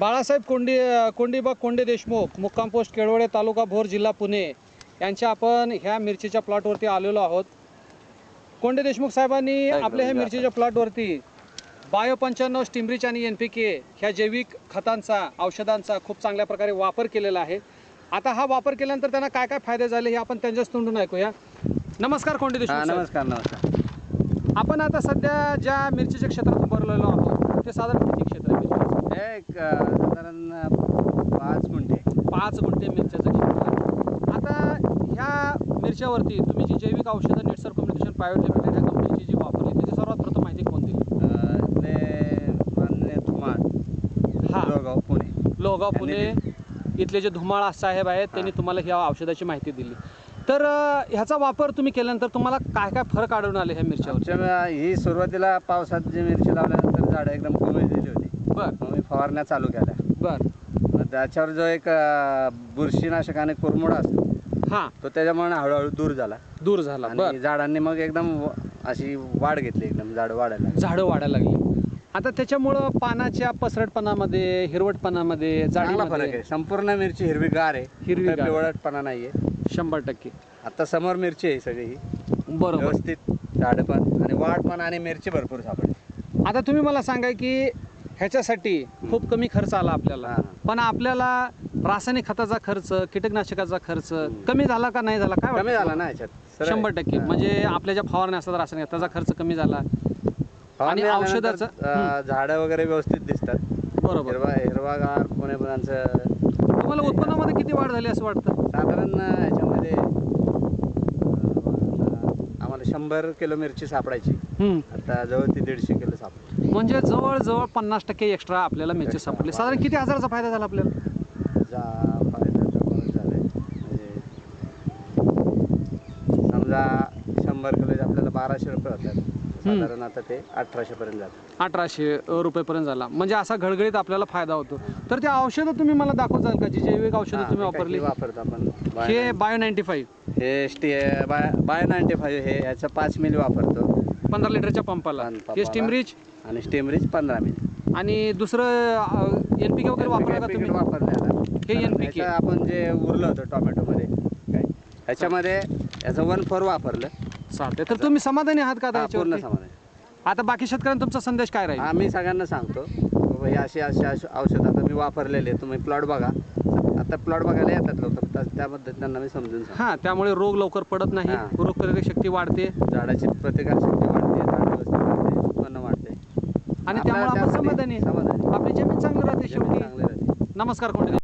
बाळासाहेब कोंडी कोंडीबा कोंडे देशमुख मुक्काम पोस्ट केळवडे तालुका भोर जिल्हा पुणे यांच्या आपण ह्या मिरचीच्या प्लॉटवरती आलेलो आहोत. कोंडे देशमुख साहेबांनी आपल्या ह्या मिरचीच्या प्लॉटवरती बायो पंच्याण्णव स्टिमरिच आणि एन पी के ह्या जैविक खतांचा औषधांचा खूप चांगल्या प्रकारे वापर केलेला आहे. आता हा वापर केल्यानंतर त्यांना काय काय फायदे झाले हे आपण त्यांच्याच तोंडून ऐकूया. नमस्कार कोंडे देशमुख. नमस्कार नमस्कार. आपण आता सध्या ज्या मिरचीच्या क्षेत्रात उभारलेलो आहोत ते साधारण किती क्षेत्र आहे एक अ, साधारण पाच गुंठे. पाच गुंठे मिरच्याचं क्षेत्र आहे. आता ह्या मिरच्यावरती तुम्ही जी जैविक औषधं नेटसर कम्युनिकेशन प्रायव्हेट लिमिटेड ह्या कंपनीची जी वापरली त्याची सर्वात प्रथम माहिती कोण दिली? अ, इथले मान्य धुमाळ. हा. लोहगाव पुणे. लोहगाव पुणे. इथले जे धुमाळ साहेब आहेत त्यांनी तुम्हाला ह्या औषधाची माहिती दिली. तर अं, ह्याचा वापर तुम्ही केल्यानंतर तुम्हाला काय काय फरक आढळून आले ह्या मिरच्यावर आमच्या ही सुरुवातीला पावसात जी मिरची लावल्यानंतर झाडं एकदम कमी दिली होती. बर. मग मी फवारण्या चालू केल्या. बर. मग त्याच्यावर जो एक अ, बुरशीनाशक आणि कुरमुडा असतो हां. तो त्याच्यामुळे हळूहळू दूर झाला. दूर झाला. बर. आणि झाडांनी मग एकदम व- अशी वाढ घेतली एकदम झाड वाढायला लागली. झाडं वाढायला लागली. आता त्याच्यामुळं पानाच्या पसरटपणामध्ये हिरवटपणामध्ये चांगला फरक जाडीमध्ये आहे. संपूर्ण मिरची हिरवीगार आहे. हिरवीगार. काही पिवळटपणा नाहीये. शंभर टक्के. आता समोर मिरची आहे सगळी. ही बरोबर. व्यवस्थित झाड पण. आणि वाढ पण आणि मिरची भरपूर सापडली. आता तुम्ही मला सांगा की ह्याच्यासाठी खूप कमी खर्च आला आपल्याला. पण आपल्याला रासायनिक खताचा खर्च कीटकनाशकाचा खर्च कमी झाला का नाही झाला? काय कमी वाटतं? झाला ना याच्यात. शंभर टक्के. म्हणजे आपल्या ज्या फवारण्या असतात रासायनिक त्याचा खर्च कमी झाला. आणि औषधाचं- झाडं वगैरे व्यवस्थित दिसतात. बरोबर. हिरवा हिरवागार पुणे फुलांचं. तुम्हाला उत्पन्नामध्ये किती वाढ झाली असं वाटतं? साधारण याच्यामध्ये अं, आम्हाला शंभर किलो मिरची सापडायची. हम्म. आता जवळ ती दीडशे किलो सापडली. म्हणजे जवळजवळ पन्नास टक्के एक्स्ट्रा आपल्याला Extra. सापडली. साधारण किती हजाराचा फायदा झाला आपल्याला? जा फायदा म्हणजे समजा शंभर किलो आपल्याला बाराशे रुपये होतात. साधारण आता ते अठराशे पर्यंत जातात. अठराशे रुपयेपर्यंत झाला. म्हणजे असा घडघडीत आपल्याला फायदा होतो. तर ते औषधं तुम्ही मला दाखवत जाल का? जी जैविक औषधं तुम्ही हे वापरली. वापरतो आपण हे बायो नाईन्टी फाईव्ह. हे स्टी बाय बाय नाईन्टी फाईव्ह हे याचं पाच मिली वापरतो. पंधरा लिटरच्या पंपाला. हे स्टीम रिच आणि स्टीमरीच पंधरा मिली आणि दुसरं एन पी के वगैरे वापरलं का तुम्ही? वापरले हे NPK. याचं आपण जे उरलं होतं टोमॅटोमध्ये काय? ह्याच्यामध्ये याचं वन फोर वापरलं. चालतंय. तर तुम्ही समाधानी आहात का आता हा, पूर्ण याच्यावरती? समाधान. आता बाकी शेतकऱ्यांना तुमचा संदेश काय राहील? आम्ही सगळ्यांना सांगतो बाबा हे असे असे असे औषध आता मी वापरलेले तुम्ही प्लॉट बघा. आता प्लॉट बघायला येतात लोक त्या पद्धतीने त्यांना मी समजून सांगतो. हा त्यामुळे रोग लवकर पडत नाही. हा. रोग प्रतिकारक शक्ती वाढते. झाडाची प्रतिकारशक्ती व्यवस्थित उत्पन्न वाढते आणि त्यामुळे आपण समाधानी समाधानी आपली जमीन चांगली राहते शेवटी. चांगली राहते. नमस्कार कोणते